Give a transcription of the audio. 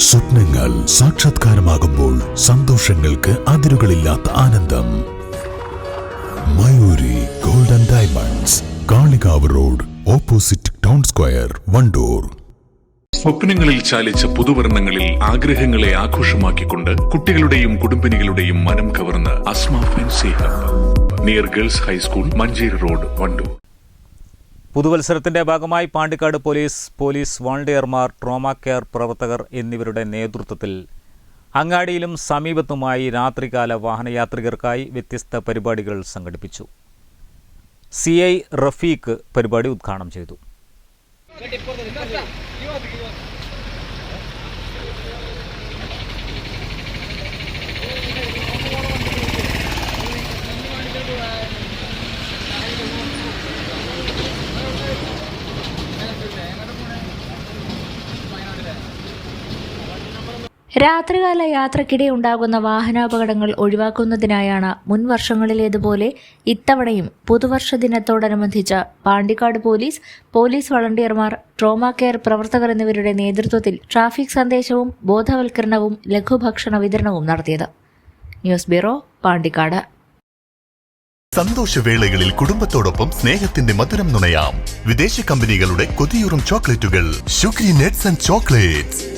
സ്വപ്നങ്ങൾ സാക്ഷാത്കാരമാകുമ്പോൾ സന്തോഷങ്ങൾക്ക് അതിരുകളില്ലാത്ത ആനന്ദം. Mayuri golden diamonds Kalikavu road opposite town square Wandoor. സ്വപ്നങ്ങളിൽ ചാലിച്ച പുതുവർണങ്ങളിൽ ആഗ്രഹങ്ങളെ ആഘോഷമാക്കിക്കൊണ്ട് കുട്ടികളുടെയും കുടുംബിനികളുടെയും മനം കവർന്ന് Asma fancy hub. Near girls high school Manjeri road Wandoor. പുതുവത്സരത്തിന്റെ ഭാഗമായി പാണ്ടിക്കാട് പോലീസ് പോലീസ് വോളണ്ടിയർമാർ ട്രോമ കെയർ പ്രവർത്തകർ എന്നിവരുടെ നേതൃത്വത്തിൽ അങ്ങാടിയിലും സമീപത്തുമായി രാത്രികാല വാഹനയാത്രികർക്കായി വ്യത്യസ്ത പരിപാടികൾ സംഘടിപ്പിച്ചു. സി ഐ റഫീഖ് പരിപാടി ഉദ്ഘാടനം ചെയ്തു. രാത്രികാല യാത്രക്കിടെ ഉണ്ടാകുന്ന വാഹനാപകടങ്ങൾ ഒഴിവാക്കുന്നതിനായാണ് മുൻ വർഷങ്ങളിലേതുപോലെ ഇത്തവണയും പുതുവർഷ ദിനത്തോടനുബന്ധിച്ച് പാണ്ടിക്കാട് പോലീസ് പോലീസ് വളണ്ടിയർമാർ ട്രോമ കെയർ പ്രവർത്തകർ എന്നിവരുടെ നേതൃത്വത്തിൽ ട്രാഫിക് സന്ദേശവും ബോധവൽക്കരണവും ലഘുഭക്ഷണ വിതരണവും നടത്തിയത്. News bureau Pandikkad. സന്തോഷവേളകളിൽ കുടുംബത്തോടൊപ്പം സ്നേഹത്തിന്റെ മധുരം നുണയാം. വിദേശ കമ്പനികളുടെ കൊതിയൂറും ചോക്ലേറ്റുകൾ. Nuts and chocolates.